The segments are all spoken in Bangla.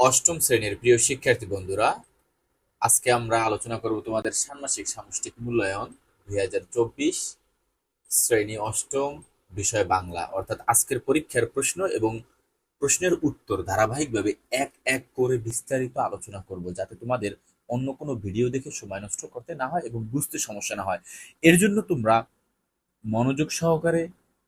অষ্টম শ্রেণির প্রিয় শিক্ষার্থী বন্ধুরা, আজকে আমরা আলোচনা করব তোমাদের ষান্মাসিক সামষ্টিক মূল্যায়ন দুই হাজার চব্বিশ শ্রেণি অষ্টম বিষয় বাংলা। অর্থাৎ আজকের পরীক্ষার প্রশ্ন এবং প্রশ্নের উত্তর ধারাবাহিকভাবে এক এক করে বিস্তারিত আলোচনা করব, যাতে তোমাদের অন্য কোনো ভিডিও দেখে সময় নষ্ট করতে না হয় এবং বুঝতে সমস্যা না হয়। এর জন্য তোমরা মনোযোগ সহকারে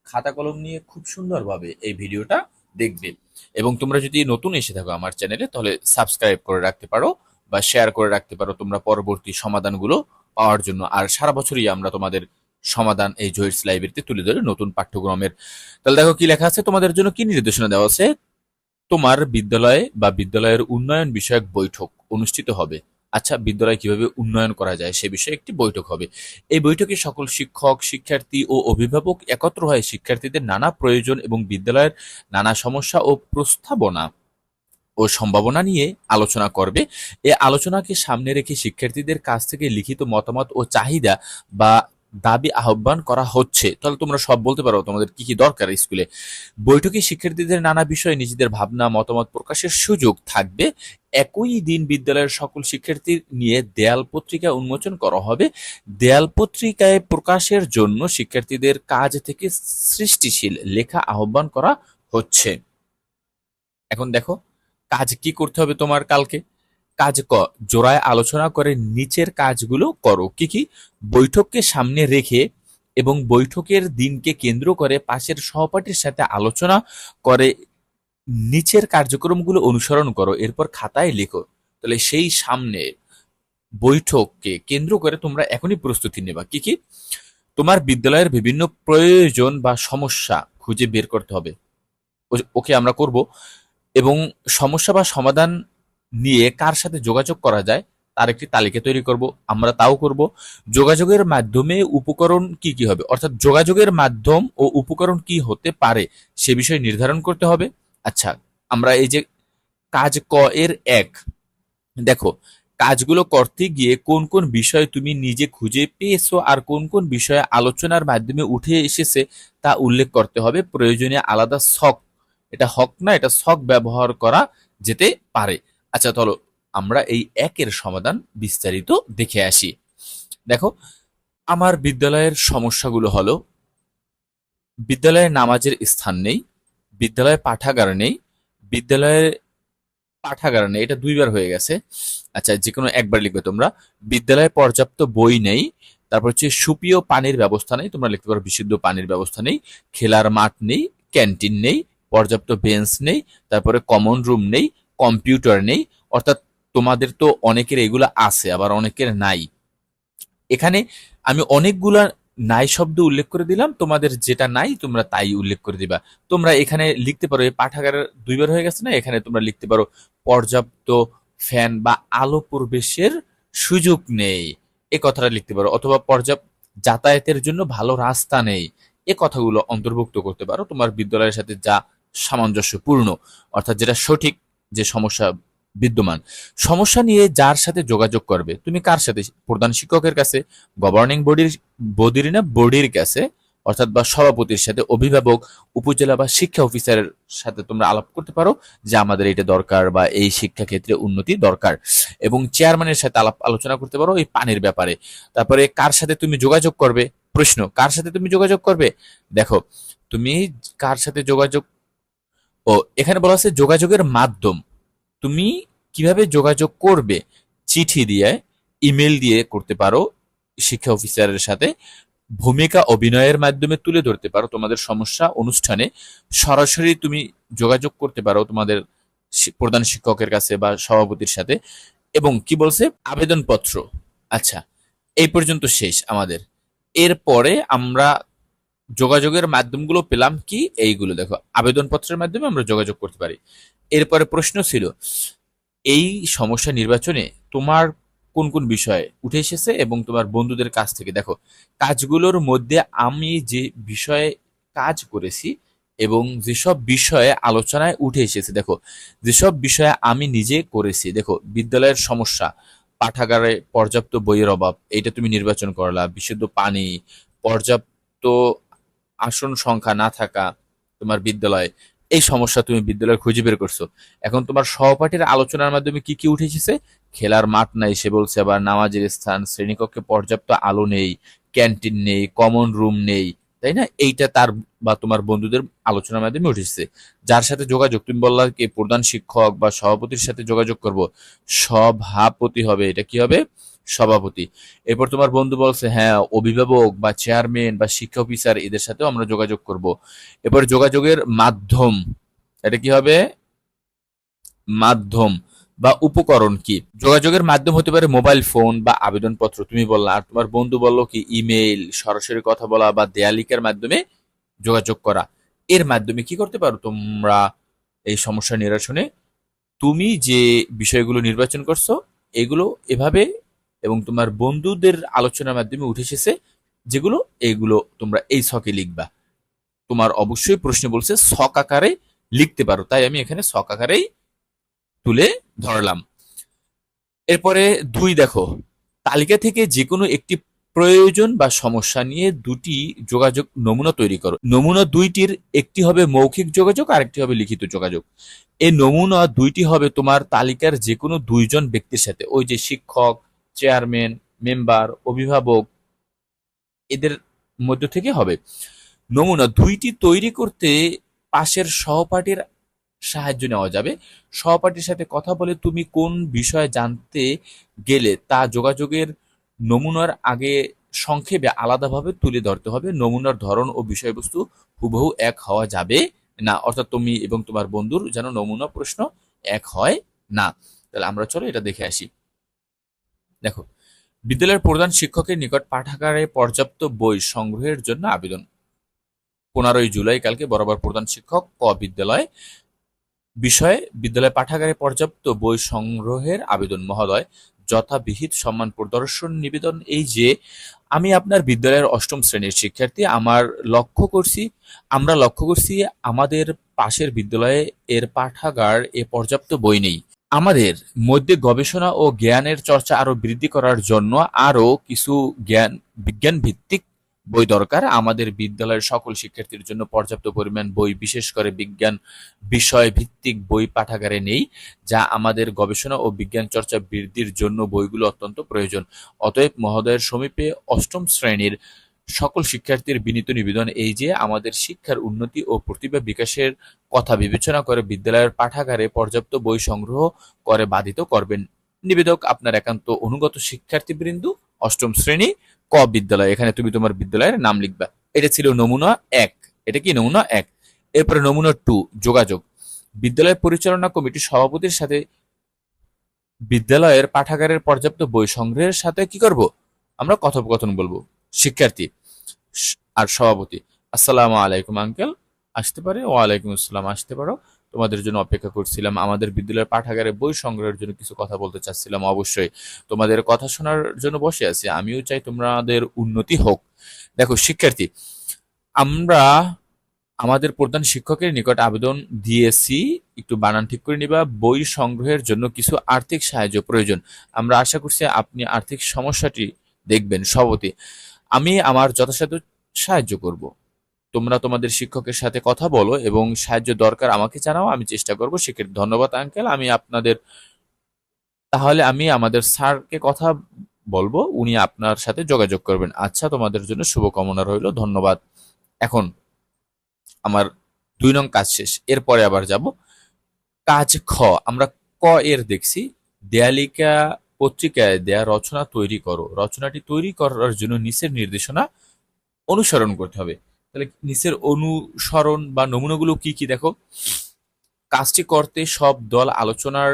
খাতা কলম নিয়ে খুব সুন্দরভাবে এই ভিডিওটা দেখবে। এবং তোমরা যদি নতুন এসে থাকো আমার চ্যানেলে, তাহলে সাবস্ক্রাইব করে রাখতে পারো বা শেয়ার করে রাখতে পারো তোমরা পরবর্তী সমাধানগুলো পাওয়ার জন্য। আর সারা বছরই আমরা তোমাদের সমাধান এই জহিরস লাইব্রেরিতে তুলে ধরে নতুন পাঠ্যক্রমের। তাহলে দেখো কি লেখা আছে? তোমাদের জন্য কি নির্দেশনা দেওয়া আছে? তোমার বিদ্যালয়ে বা বিদ্যালয়ের উন্নয়ন বিষয়ক বৈঠক অনুষ্ঠিত হবে। আচ্ছা বিদ্যালয় কীভাবে উন্নয়ন করা যায় সে বিষয়ে একটি বৈঠক হবে। এই বৈঠকে সকল শিক্ষক, শিক্ষার্থী ও অভিভাবক একত্র হয় শিক্ষার্থীদের নানা প্রয়োজন এবং বিদ্যালয়ের নানা সমস্যা ও প্রস্তাবনা ও সম্ভাবনা নিয়ে আলোচনা করবে। এ আলোচনাকে সামনে রেখে শিক্ষার্থীদের কাছ থেকে লিখিত মতামত ও চাহিদা বা দাবি আহ্বান করা হচ্ছে। তাহলে তোমরা সব বলতে পারো তোমাদের কি কি দরকার স্কুলে। বৈঠকে শিক্ষার্থীদের নানা বিষয়ে, নিজেদের ভাবনা, মতামত প্রকাশের সুযোগ থাকবে। একই দিন বিদ্যালয়ের সকল শিক্ষার্থী নিয়ে দেয়াল পত্রিকা উন্মোচন করা হবে। দেয়াল পত্রিকায় প্রকাশের জন্য শিক্ষার্থীদের কাজ থেকে সৃষ্টিশীল লেখা আহ্বান করা হচ্ছে। এখন দেখো, কাজ কি করতে হবে তোমার কালকে? কাজ ক। জোড়ায় আলোচনা করে নিচের কাজগুলো করো। কি কি? বৈঠককে সামনে রেখে এবং বৈঠকের দিনকে কেন্দ্র করে পাশের সহপাঠীর সাথে আলোচনা করে নিচের কার্যক্রমগুলো অনুসরণ করো। এরপর খাতায় লেখো। তাহলে সেই সামনে বৈঠককে কেন্দ্র করে তোমরা এখনই প্রস্তুতি নেবা। কি কি? তোমার বিদ্যালয়ের বিভিন্ন প্রয়োজন বা সমস্যা খুঁজে বের করতে হবে। ওকে আমরা করব। এবং সমস্যা বা সমাধান নিয়ে কার সাথে যোগাযোগ করা যায় তার একটি তালিকা তৈরি করব, আমরা তাও করব। যোগাযোগের মাধ্যমে উপকরণ কি কি হবে? অর্থাৎ যোগাযোগের মাধ্যম ও উপকরণ কি হতে পারে সে বিষয়ে নির্ধারণ করতে হবে। আচ্ছা আমরা এই যে কাজ ক এর এক, দেখো, কাজগুলো করতে গিয়ে কোন কোন বিষয় তুমি নিজে খুঁজে পেয়েছ আর কোন কোন বিষয়ে আলোচনার মাধ্যমে উঠে এসেছে তা উল্লেখ করতে হবে। প্রয়োজনে আলাদা ছক এটা হক না, এটা ছক ব্যবহার করা যেতে পারে। আচ্ছা চলো আমরা এই একের সমাধান বিস্তারিত দেখে আসি। দেখো, আমার বিদ্যালয়ের সমস্যাগুলো হলো বিদ্যালয়ে নামাজের স্থান নেই বিদ্যালয়ে পাঠাগার নেই বিদ্যালয়ে পাঠাগার নেই, এটা দুইবার হয়ে গেছে। আচ্ছা যে কোনো একবার লিখবে তোমরা। বিদ্যালয়ে পর্যাপ্ত বই নেই, তারপর হচ্ছে সুপীয় পানির ব্যবস্থা নেই, তোমরা লিখতে পারো বিশুদ্ধ পানির ব্যবস্থা নেই, খেলার মাঠ নেই, ক্যান্টিন নেই, পর্যাপ্ত বেঞ্চ নেই, তারপরে কমন রুম নেই কম্পিউটার নেই, অর্থাৎ তোমাদের তো অনেকের এগুলো আছে, আবার অনেকের নাই। এখানে আমি অনেকগুলা নাই শব্দ উল্লেখ করে দিলাম, তোমাদের যেটা নাই তোমরা তাই উল্লেখ করে দিবা। তোমরা এখানে লিখতে পারো, এই পাঠাগারের দুইবার হয়ে গেছে না? এখানে তোমরা লিখতে পারো, পর্যাপ্ত ফ্যান বা আলো প্রবেশের সুযোগ নেই। এ কথাটা লিখতে পারো, অথবা পর্যাপ্ত যাতায়াতের জন্য ভালো রাস্তা নেই। এ কথাগুলো অন্তর্ভুক্ত করতে পারো, তোমার বিদ্যালয়ের সাথে যা সামঞ্জস্যপূর্ণ, অর্থাৎ যেটা সঠিক। যে সমস্যা বিদ্যমান। সমস্যা নিয়ে যার সাথে যোগাযোগ করবে? তুমি কার সাথে? প্রধান শিক্ষকের কাছে গভর্নিং বডির বডির না বডির কাছে, অর্থাৎ বা সভাপতির সাথে, অভিভাবক, উপজেলা বা শিক্ষা অফিসারের সাথে তোমরা আলাপ করতে পারো যে আমাদের এটা দরকার বা এই শিক্ষা ক্ষেত্রে উন্নতি দরকার। এবং চেয়ারম্যানের সাথে আলাপ আলোচনা করতে পারো এই পানির ব্যাপারে। তারপরে কার সাথে তুমি যোগাযোগ করবে? প্রশ্ন, কার সাথে তুমি যোগাযোগ করবে? দেখো, তুমি কার সাথে যোগাযোগ ও, এখানে বলা আছে যোগাযোগের মাধ্যম। তুমি কীভাবে যোগাযোগ করবে? চিঠি দিয়ে, ইমেল দিয়ে করতে পারো, শিক্ষা অফিসারের সাথে। ভূমিকা অভিনয়ের মাধ্যমে তুলে ধরতে পারো তোমাদের সমস্যা অনুষ্ঠানে। সরাসরি তুমি যোগাযোগ করতে পারো তোমাদের প্রধান শিক্ষকের কাছে বা সভাপতির সাথে। এবং কি বলছে? আবেদনপত্র। আচ্ছা এই পর্যন্ত শেষ আমাদের। এরপরে আমরা যোগাযোগের মাধ্যমগুলো পেলাম কি? এইগুলো দেখো। আবেদনপত্রের মাধ্যমে আমরা যোগাযোগ করতে পারি। এরপরে প্রশ্ন ছিল, এই সমস্যা নির্বাচনে তোমার কোন কোন বিষয়ে উঠে এসেছে এবং তোমার বন্ধুদের কাছ থেকে? দেখো, কাজগুলোর মধ্যে আমি যে বিষয়ে কাজ করেছি এবং যেসব বিষয়ে আলোচনায় উঠে এসেছে, দেখো, যেসব বিষয়ে আমি নিজে করেছি, দেখো, বিদ্যালয়ের সমস্যা, পাঠাগারে পর্যাপ্ত বইয়ের অভাব এটা তুমি নির্বাচন করলা, বিশুদ্ধ পানি, পর্যাপ্ত আসন সংখ্যা না থাকা তোমার বিদ্যালয়ে, এই সমস্যা তুমি বিদ্যালয়ে খুঁজে বের করছ। এখন তোমার সহপাঠীর আলোচনার মাধ্যমে কি কি উঠে এসেছে খেলার মাঠ নাই, সে বলছে আবার নামাজের স্থান, শ্রেণীকক্ষে পর্যাপ্ত আলো নেই, ক্যান্টিন নেই কমন রুম নেই, তাই না? এইটা তার বা তোমার বন্ধুদের আলোচনার মাধ্যমে উঠেছে। যার সাথে যোগাযোগ, তুমি বললা কি প্রধান শিক্ষক বা সভাপতির সাথে যোগাযোগ করব, সভাপতি হবে, এটা কি হবে? সভাপতি। এরপর তোমার বন্ধু বলছে হ্যাঁ অভিভাবক বা চেয়ারম্যান বা শিক্ষা অফিসার এদের সাথেও আমরা যোগাযোগ করব। এরপর যোগাযোগের মাধ্যম, এটা কি হবে? মাধ্যম বা উপকরণ কি? যোগাযোগের মাধ্যম হতে পারে মোবাইল ফোন বা আবেদনপত্র। তুমি বললা, আর তোমার বন্ধু বলল কি ইমেল সরাসরি কথা বলা বা দেয়ালিকার মাধ্যমে যোগাযোগ করা। এর মাধ্যমে কি করতে পারো তোমরা এই সমস্যা নিরসনে? তুমি যে বিষয়গুলো নির্বাচন করছ, এগুলো এভাবে এবং তোমার বন্ধুদের আলোচনার মাধ্যমে উঠে এসেছে যেগুলো, এগুলো তোমরা এই ছকে লিখবা। তোমার অবশ্যই প্রশ্ন বলছে, ছক আকারে লিখতে পারো। তাই আমি এখানে ছক আকারেই তুলে ধরলাম। এরপরে দুই দেখো, তালিকা থেকে যে কোনো একটি প্রয়োজন বা সমস্যা নিয়ে দুটি যোগাযোগ নমুনা তৈরি করো। নমুনা দুইটির, একটি হবে মৌখিক যোগাযোগ আর একটি হবে লিখিত যোগাযোগ। এই নমুনা দুইটি হবে তোমার তালিকার যে কোনো দুইজন ব্যক্তির সাথে। ওই যে শিক্ষক চেয়ারম্যান, মেম্বার, অভিভাবক, এদের মধ্য থেকে হবে। নমুনা দুইটি তৈরি করতে পাশের সহপাঠীর সাহায্য নেওয়া যাবে। সহপাঠীর সাথে কথা বলে তুমি কোন বিষয়ে জানতে গেলে তা যোগাযোগের নমুনার আগে সংক্ষেপে আলাদাভাবে তুলে ধরতে হবে। নমুনার ধরন ও বিষয়বস্তু হুবহু এক হওয়া যাবে না। অর্থাৎ তুমি এবং তোমার বন্ধুর যেন নমুনা প্রশ্ন এক হয় না। তাহলে আমরা চলো এটা দেখে আসি। দেখো, বিদ্যালয়ের প্রধান শিক্ষকের নিকট পাঠাগারে পর্যাপ্ত বই সংগ্রহের জন্য আবেদন। পনেরোই জুলাই কালকে বরাবর প্রধান শিক্ষক ক বিদ্যালয় বিষয়ে বিদ্যালয় পাঠাগারে পর্যাপ্ত বই সংগ্রহের আবেদন। মহোদয়, যথাবিহিত সম্মান প্রদর্শন নিবেদন এই যে, আমি আপনার বিদ্যালয়ের অষ্টম শ্রেণির শিক্ষার্থী, আমার লক্ষ্য করছি, আমরা লক্ষ্য করছি আমাদের পাশের বিদ্যালয়ে এর পাঠাগার এ পর্যাপ্ত বই নেই। আমাদের মধ্যে গবেষণা ও জ্ঞানের চর্চা আরও বৃদ্ধি করার জন্য আরও কিছু জ্ঞান বিজ্ঞান ভিত্তিক বই দরকার। আমাদের বিদ্যালয়ের সকল শিক্ষার্থীর জন্য পর্যাপ্ত পরিমাণ বই, বিশেষ করে বিজ্ঞান বিষয় ভিত্তিক বই পাঠাগারে নেই, যা আমাদের গবেষণা ও বিজ্ঞান চর্চা বৃদ্ধির জন্য বইগুলো অত্যন্ত প্রয়োজন। অতএব মহোদয়ের সমীপে অষ্টম শ্রেণির সকল শিক্ষার্থীর বিনীত নিবেদন এই যে আমাদের শিক্ষার উন্নতি ও প্রতিভা বিকাশের কথা বিবেচনা করে বিদ্যালয়ের পাঠাগারে পর্যাপ্ত বই সংগ্রহ করে বাধিত করবেন। নিবেদক আপনার একান্ত অনুগত শিক্ষার্থীবৃন্দ, অষ্টম শ্রেণি, ক বিদ্যালয়। এখানে তুমি তোমার বিদ্যালয়ের নাম লিখবা। এটা ছিল নমুনা এক। এটা কি নমুনা এক? এরপরে নমুনা টু, যোগাযোগ। বিদ্যালয় পরিচালনা কমিটির সভাপতির সাথে বিদ্যালয়ের পাঠাগারের পর্যাপ্ত বই সংগ্রহের সাথে কি করব? আমরা কথোপকথন বলব। শিক্ষার্থী আর সভাপতি। আসসালামু আলাইকুম, আঙ্কেল। আসতে পারে? ওয়ালাইকুম আসসালাম, আসতে পারো। তোমাদের জন্য অপেক্ষা করছিলাম। আমাদের বিদ্যালয়ের পাঠাগারে বই সংগ্রহের জন্য কিছু কথা বলতে চাচ্ছিলাম, অবশ্যই। তোমাদের কথা শোনার জন্য বসে আছি। আমিও চাই তোমাদের উন্নতি হোক। দেখো, শিক্ষার্থী, আমরা আমাদের প্রধান শিক্ষকের নিকট আবেদন দিয়েছি। একটু বানান ঠিক করে নিবা। বই সংগ্রহের জন্য কিছু আর্থিক সাহায্য প্রয়োজন। আমরা আশা করছি আপনি আর্থিক সমস্যাটি দেখবেন। সভাপতি আমি আমার যথাসাধ্য সাহায্য করব। তোমরা তোমাদের শিক্ষকের সাথে কথা বলো এবং সাহায্য দরকার আমাকে জানাও, আমি চেষ্টা করব। সেক্ষেত্রে ধন্যবাদ, আঙ্কেল। আমি আপনাদের, তাহলে আমি আমাদের স্যারকে কথা বলব, উনি আপনার সাথে যোগাযোগ করবেন। আচ্ছা তোমাদের জন্য শুভকামনা রইল, ধন্যবাদ। এখন আমার দুই নং কাজ শেষ, এরপরে আবার যাব। কাজ খ, আমরা ক এর দেখছি। দেয়ালিকা পত্রিকায় দেয়া রচনা তৈরি করো। রচনাটি তৈরি করার জন্য নিচের নির্দেশনা অনুসরণ করতে হবে। তাহলে নিচের অনুসরণ বা নমুনাগুলো কি কি দেখো? কাজটি করতে সব দল আলোচনার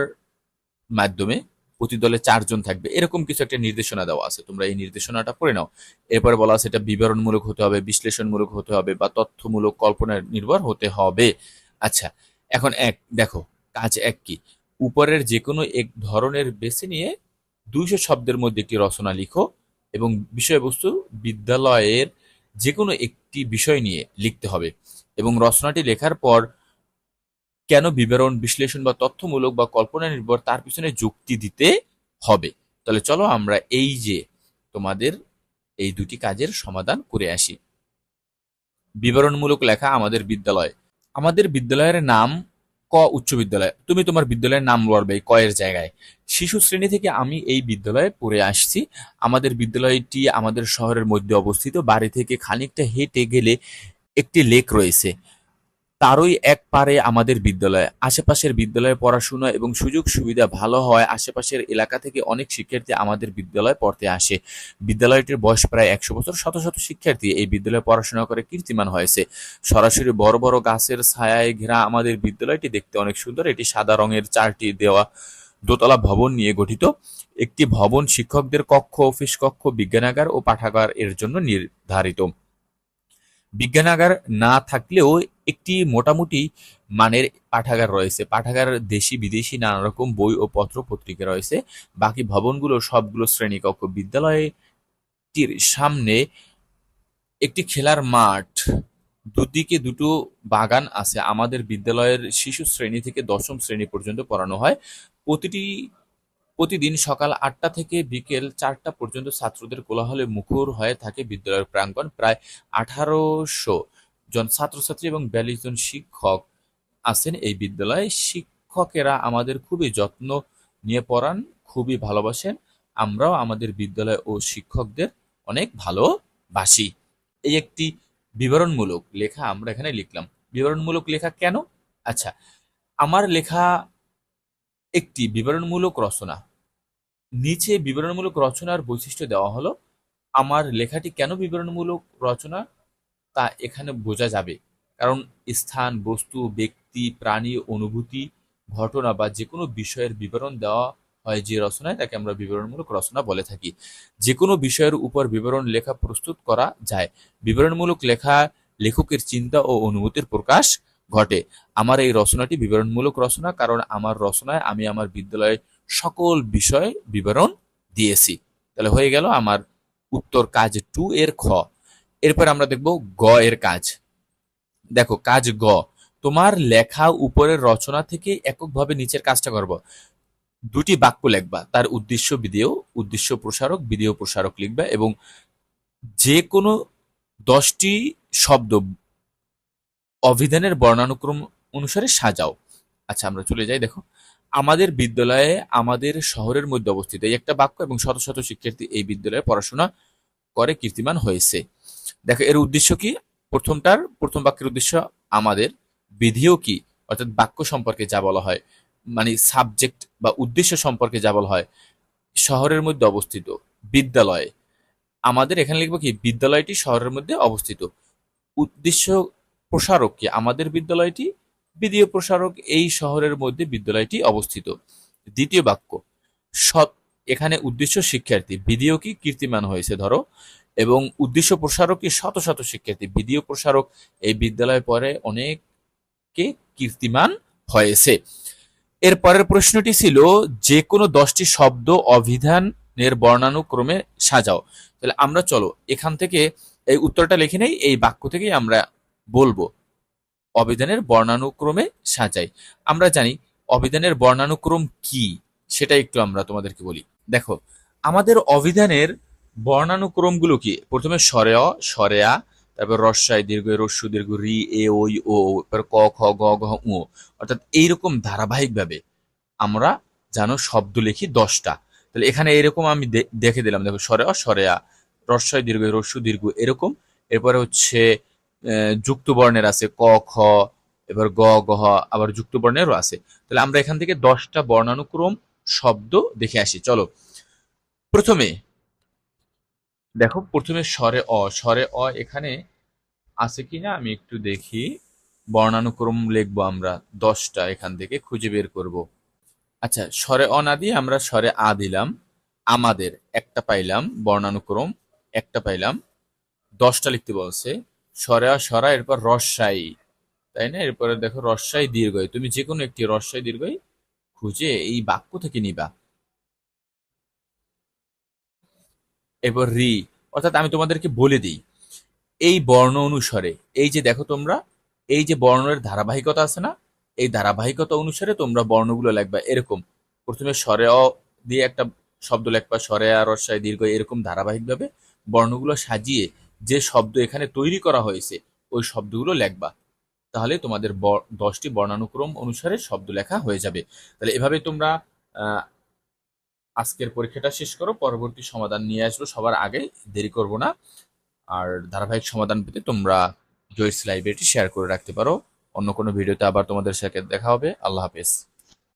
মাধ্যমে প্রতি দলে চারজন থাকবে। এরকম কিছু একটা নির্দেশনা দেওয়া আছে। তোমরা এই নির্দেশনাটা পড়ে নাও। এরপরে বলা আছে এটা বিবরণমূলক হতে হবে, বিশ্লেষণমূলক হতে হবে বা তথ্যমূলক কল্পনা নির্ভর হতে হবে। আচ্ছা এখন এক, দেখো, কাজ এক কি? উপরের যে কোনো এক ধরনের বেছে নিয়ে দুইশো শব্দের মধ্যে একটি রচনা লিখো এবং বিষয়বস্তু বিদ্যালয়ের যে কোনো একটি বিষয় নিয়ে লিখতে হবে। এবং রচনাটি লেখার পর কেন বিবরণ, বিশ্লেষণ বা তথ্যমূলক বা কল্পনা নির্ভর তার পিছনে যুক্তি দিতে হবে? তাহলে চলো আমরা এই যে তোমাদের এই দুটি কাজের সমাধান করে আসি। বিবরণমূলক লেখা আমাদের বিদ্যালয়। আমাদের বিদ্যালয়ের নাম ক উচ্চ বিদ্যালয়। তুমি তোমার বিদ্যালয়ের নাম বলবে ক এর জায়গায়। শিশু শ্রেণি থেকে আমি এই বিদ্যালয়ে পড়ে আসছি। আমাদের বিদ্যালয়টি আমাদের শহরের মধ্যে অবস্থিত। বাড়ি থেকে খানিকটা হেঁটে গেলে একটি লেক রয়েছে। তারই এক পারে আমাদের বিদ্যালয়। আশেপাশের বিদ্যালয়ে পড়াশোনা এবং সুযোগ সুবিধা ভালো হয় আশেপাশের এলাকা থেকে অনেক শিক্ষার্থী আমাদের বিদ্যালয়ে পড়তে আসে। বিদ্যালয়টির বয়স প্রায় একশো বছর। শত শত শিক্ষার্থী এই বিদ্যালয়ে পড়াশোনা করে কীর্তিমান হয়েছে। সরাসরি বড় বড় গাছের ছায়ায় ঘেরা আমাদের বিদ্যালয়টি দেখতে অনেক সুন্দর। এটি সাদা রঙের চারটি দেওয়া দোতলা ভবন নিয়ে গঠিত। একটি ভবন শিক্ষকদের কক্ষ, অফিস কক্ষ, বিজ্ঞানাগার ও পাঠাগার এর জন্য নির্ধারিত। বিজ্ঞানাগার না থাকলেও একটি মোটামুটি মানের পাঠাগার রয়েছে। পাঠাগার দেশি, বিদেশি নানা রকম বই ও পত্র পত্রিকা রয়েছে। বাকি ভবনগুলো সবগুলো শ্রেণীকক্ষ। বিদ্যালয়টির সামনে একটি খেলার মাঠ। দুদিকে দুটো বাগান আছে। আমাদের বিদ্যালয়ের শিশু শ্রেণি থেকে দশম শ্রেণি পর্যন্ত পড়ানো হয়। প্রতিটি, প্রতিদিন সকাল আটটা থেকে বিকেল চারটা পর্যন্ত ছাত্রদের কোলাহলে মুখর হয়ে থাকে বিদ্যালয়ের প্রাঙ্গণ। প্রায় আঠারোশো জন ছাত্রছাত্রী এবং বিয়াল্লিশ জন শিক্ষক আছেন এই বিদ্যালয়ে। শিক্ষকেরা আমাদের খুবই যত্ন নিয়ে পড়ান, খুবই ভালোবাসেন। আমরাও আমাদের বিদ্যালয় ও শিক্ষকদের অনেক ভালোবাসি। এই একটি বিবরণমূলক লেখা আমরা এখানে লিখলাম। বিবরণমূলক লেখা কেন? আচ্ছা আমার লেখা একটি বিবরণমূলক রচনা। নিচে বিবরণমূলক রচনার বৈশিষ্ট্য দেওয়া হলো, আমার লেখাটি কেন বিবরণমূলক রচনা? তা এখানে বোঝা যাবে। কারণ স্থান, বস্তু, ব্যক্তি, প্রাণী, অনুভূতি, ঘটনা বা যে কোনো বিষয়ের বিবরণ দেওয়া হয় যে রচনায়, তাকে আমরা বিবরণমূলক রচনা বলে থাকি। যে কোনো বিষয়ের উপর বিবরণ লেখা প্রস্তুত করা যায়। বিবরণমূলক লেখা, লেখকের চিন্তা ও অনুভূতির প্রকাশ ঘটে। আমার এই রচনাটি বিবরণমূলক রচনা কারণ আমার রচনায় আমি আমার বিদ্যালয়ের সকল বিষয় বিবরণ দিয়েছি। তাহলে হয়ে গেল আমার উত্তর কাজ টু এর খ। এরপর আমরা দেখব গ এর কাজ। দেখো, কাজ গ। তোমার লেখা উপরের রচনা থেকে এককভাবে নিচের কাজটা করব। দুটি বাক্য লিখবা, তার উদ্দেশ্য বিধেয়, উদ্দেশ্য প্রসারক, বিধেয় প্রসারক লিখবা এবং যে কোনো দশটি শব্দ অভিধানের বর্ণানুক্রম অনুসারে সাজাও। আচ্ছা আমরা চলে যাই, দেখো। আমাদের বিদ্যালয়ে, আমাদের শহরের মধ্যে অবস্থিত এই একটা বাক্য এবং শত শত শিক্ষার্থী এই বিদ্যালয়ে পড়াশোনা করে, কীর্তিমান হয়েছে। দেখো, এর উদ্দেশ্য কি? প্রথমটার, প্রথম বাক্যের উদ্দেশ্য আমাদের বিধিও কি? অর্থাৎ বাক্য সম্পর্কে যা বলা হয় মানে সাবজেক্ট বা উদ্দেশ্য সম্পর্কে যা বলা হয়, শহরের মধ্যে অবস্থিত। বিদ্যালয়, আমাদের এখানে লিখব কি? বিদ্যালয়টি শহরের মধ্যে অবস্থিত। উদ্দেশ্য প্রসারক কি আমাদের বিদ্যালয়টি বিধীয় প্রসারক এই শহরের মধ্যে বিদ্যালয়টি অবস্থিত। দ্বিতীয় বাক্য, সৎ, এখানে উদ্দেশ্য শিক্ষার্থী বিধিও কি কীর্তিমান হয়েছে ধরো? এবং উদ্দেশ্য প্রসারক কি শত শত শিক্ষার্থী বিধিও প্রসারক এই বিদ্যালয়ে পরে অনেককে কীর্তিমান হয়েছে। এর পরের প্রশ্নটি ছিল যে কোনো দশটি শব্দ অভিধানের বর্ণানুক্রমে সাজাও। তাহলে আমরা চলো, এখান থেকে এই উত্তরটা লিখে নেই, এই বাক্য থেকেই আমরা বলব। অভিধানের বর্ণানুক্রমে সাজাই। আমরা জানি অভিধানের বর্ণানুক্রম কি সেটা একটু আমরা তোমাদেরকে বলি। দেখো, আমাদের অভিধানের বর্ণানুক্রমগুলো কি? প্রথমে স্বরে অ, স্বরে আ, তারপর রস্যায় দীর্ঘ, রস্যু দীর্ঘ, রি, এ ওই ও তারপর ক, খ, গ, ঘ উ অর্থাৎ এইরকম ধারাবাহিকভাবে আমরা জানো শব্দ লিখি দশটা। তাহলে এখানে এরকম আমি দেখে দিলাম। দেখো, স্বরে অ, স্বরে আ, রস্যায় দীর্ঘ, রস্যু দীর্ঘ, এরকম। এরপরে হচ্ছে যুক্ত বর্ণের আছে ক খ এবার গ গ হ, আবার যুক্ত বর্ণেরও আছে। তাহলে আমরা এখান থেকে দশটা বর্ণানুক্রম শব্দ দেখে আসি। চলো প্রথমে দেখো প্রথমে স্বরে অ। স্বরে অ এখানে আছে কিনা আমি একটু দেখি। বর্ণানুক্রম লিখব আমরা দশটা এখান থেকে খুঁজে বের করব। আচ্ছা স্বরে অ না দিয়ে আমরা স্বরে আ দিলাম। আমাদের একটা পাইলাম বর্ণানুক্রম একটা পাইলাম। দশটা লিখতে বলছে। স্বরে আ স্বরা এরপর রস্যাই তাই না? এরপরে দেখো রসাই দীর্ঘই। তুমি যে কোনো একটি রসাই দীর্ঘই খুঁজে এই বাক্য থেকে নিবা। এরপর রি, অর্থাৎ আমি তোমাদেরকে বলে দিই, এই বর্ণ অনুসারে, এই যে দেখো তোমরা, এই যে বর্ণের ধারাবাহিকতা আছে না, এই ধারাবাহিকতা অনুসারে তোমরা বর্ণগুলো লিখবা এরকম। প্রথমে স্বরে অ দিয়ে একটা শব্দ লিখবা স্বরে আর রস্যায় দীর্ঘ এরকম ধারাবাহিকভাবে বর্ণগুলো সাজিয়ে যে শব্দ এখানে তৈরি করা হয়েছে, ওই শব্দগুলো লেখবা। তাহলে তোমাদের দশটি বর্ণানুক্রম অনুসারে শব্দ লেখা হয়ে যাবে। তাহলে এভাবে তোমরা আজকের পরীক্ষাটা শেষ করো, পরবর্তী সমাধান নিয়ে আসব, সবার আগে দেরি করব না। আর ধারাবাহিক সমাধান পেতে তোমরা জয়েস লাইব্রেরিটি শেয়ার করে রাখতে পারো। অন্য কোনো ভিডিওতে আবার তোমাদের সাথে দেখা হবে। আল্লাহ হাফেজ।